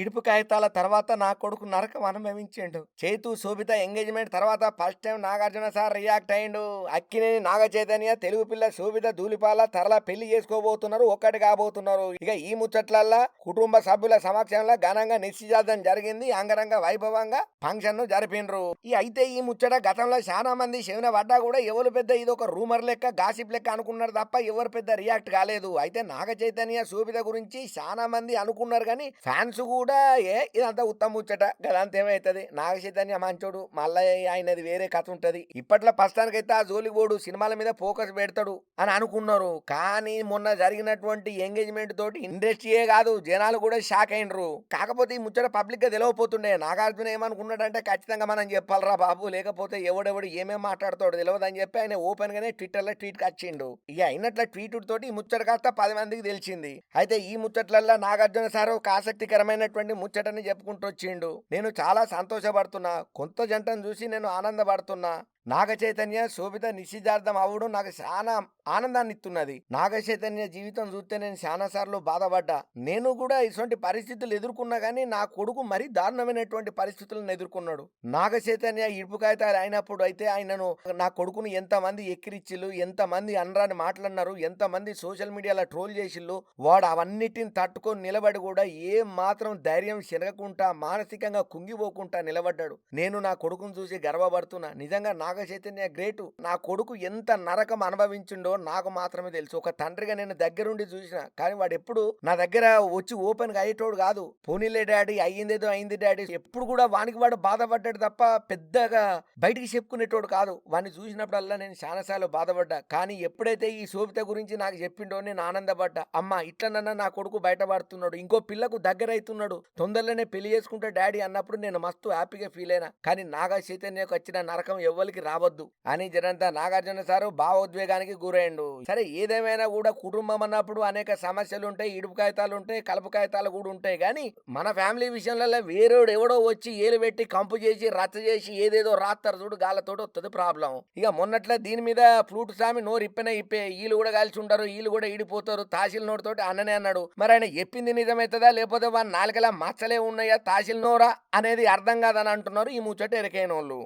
ఇడుపు కాగితాల తర్వాత నా కొడుకు నరకం అనుభవించిండు. చేతు శోభిత ఎంగేజ్మెంట్ తర్వాత first time Nagarjuna sir react అయిండు అక్కినేని నాగ చైతన్య తెలుగు పిల్ల శోభిత ధూళిపాల తరల పెళ్ళి చేసుకోబోతున్నారు ఒక్కటి కాబోతున్నారు. ఇక ఈ ముచ్చట్లల్లా కుటుంబ సభ్యుల సమక్షంలో ఘనంగా నిశ్చితార్థం జరిగింది. అంగరంగ వైభవంగా ఫంక్షన్ను జరిపిండ్రు. ఈ అయితే ఈ ముచ్చట గతంలో చాలా మంది శివన పడ్డా కూడా ఎవరు పెద్ద ఇది ఒక రూమర్ లెక్క గాసిప్ లెక్క అనుకున్నారు తప్ప ఎవరు పెద్ద రియాక్ట్ కాలేదు. అయితే నాగ చైతన్య శోభిత గురించి చాలా మంది అనుకున్నారు కానీ ఫ్యాన్స్ కూడా ఏ ఇదంతా ఉత్తమ ముచ్చట. గదంతా ఏమైతుంది? నాగ చైతన్య మంచోడు మళ్ళీ ఆయనది వేరే కథ ఉంటది. ఇప్పట్లో ప్రస్తుతానికైతే ఆ జోలిగోడు సినిమాల మీద ఫోకస్ పెడతాడు అని అనుకున్నారు. కానీ మొన్న జరిగినటువంటి ఎంగేజ్మెంట్ తోటి ఇండస్ట్రీయే కాదు జనాలు కూడా షాక్ అయినరు. కాకపోతే ఈ ముచ్చట పబ్లిక్గా తెలియపోతుండే నాగార్జున ఏమనుకున్నాడంటే ఖచ్చితంగా మనం చెప్పాలరా బాబు. లేకపోతే ఎవడెవడు ఏమేం మాట్లాడతాడు తెలియదు అని చెప్పి ఆయన ఓపెన్ గానే ట్విట్టర్లో ట్వీట్ కచ్చిండు ఇక అయినట్ల ట్వీట్ తోటి ఈ ముచ్చట కాస్త పది మందికి తెలిసింది. అయితే ఈ ముచ్చట్లల్లో నాగార్జున సార్ ఒక ఆసక్తికరమైన ఆసక్తికరమైనటువంటి ముచ్చటని చెప్పుకుంటూ వచ్చిండు. నేను చాలా సంతోషపడుతున్నా. కొత్త జంటను చూసి నేను ఆనందపడుతున్నా. నాగ చైతన్య శోభిత నిశ్చితార్థం అవ్వడం నాకు చాలా ఆనందాన్ని ఇస్తున్నది నాగ చైతన్య జీవితం చూస్తే నేను చాలా సార్లు బాధపడ్డా. నేను కూడా ఇటువంటి పరిస్థితులు ఎదుర్కొన్నా కానీ నా కొడుకు మరీ దారుణమైనటువంటి పరిస్థితులను ఎదుర్కొన్నాడు. నాగ చైతన్య ఇడుపు కాగితాలు అయినప్పుడు అయితే ఆయనను నా కొడుకును ఎంతమంది ఎక్కిరిచ్చిళ్ళు ఎంతమంది అనరాని మాట్లాడినారు ఎంతమంది సోషల్ మీడియాలో ట్రోల్ చేసిళ్ళు వాడు అవన్నిటిని తట్టుకొని నిలబడి కూడా ఏ మాత్రం ధైర్యం చెరగకుండా మానసికంగా కుంగిపోకుండా నిలబడ్డాడు. నేను నా కొడుకును చూసి గర్వపడుతున్నా. నిజంగా నాగ చైతన్య గ్రేటు. నా కొడుకు ఎంత నరకం అనుభవించిండో నాకు మాత్రమే తెలుసు. ఒక తండ్రిగా నేను దగ్గరుండి చూసిన కానీ వాడు ఎప్పుడు నా దగ్గర వచ్చి ఓపెన్గా అయ్యేటోడు కాదు. పోనీలే డాడీ అయ్యిందేదో అయింది డాడీ. ఎప్పుడు కూడా వానికి వాడు బాధపడ్డాడు తప్ప పెద్దగా బయటికి చెప్పుకునేటోడు కాదు. వాడిని చూసినప్పుడల్లా నేను చాలాసార్లు బాధపడ్డా. కానీ ఎప్పుడైతే ఈ శోభిత గురించి నాకు చెప్పిండో నేను ఆనందపడ్డా. అమ్మ ఇట్లనన్నా నా కొడుకు బయటపడుతున్నాడు. ఇంకో పిల్లకు దగ్గర అవుతున్నాడు తొందరలోనే పెళ్ళి చేసుకుంటే డాడీ అన్నప్పుడు నేను మస్తు హ్యాపీగా ఫీల్ అయినా. కానీ నాగ చైతన్యకు వచ్చిన నరకం ఎవ్వరికి రావద్దు. అని జనంతా నాగార్జున సారు భావోద్వేగానికి గురైండు సరే ఏదేమైనా కూడా కుటుంబం అన్నప్పుడు అనేక సమస్యలు ఉంటాయి ఇడుపు కాగితాలు ఉంటాయి కలుపు కాగితాలు కూడా ఉంటాయి. కానీ మన ఫ్యామిలీ విషయంలో వేరేడు ఎవడో వచ్చి ఏలు పెట్టి కంపు చేసి రచ్చ చేసి ఏదేదో రాస్తారు చూడు గాలతోటి వస్తుంది ప్రాబ్లం. ఇక మొన్నట్లే దీని మీద ఫ్లూట్ స్వామి నోరు ఇప్పనే ఇప్పే వీళ్ళు కూడా కలిసి ఉంటారు వీళ్ళు కూడా ఇడిపోతారు తాసిల్ నోటితోటి అన్ననే అన్నాడు. మరి ఆయన చెప్పింది నిజమవుతుందా లేకపోతే వాళ్ళ నాలుకలా మచ్చలే ఉన్నాయా తాసిల్ నోరా అనేది అర్థం కాదని అంటున్నారు ఈ ముచ్చట ఎరకైన వాళ్ళు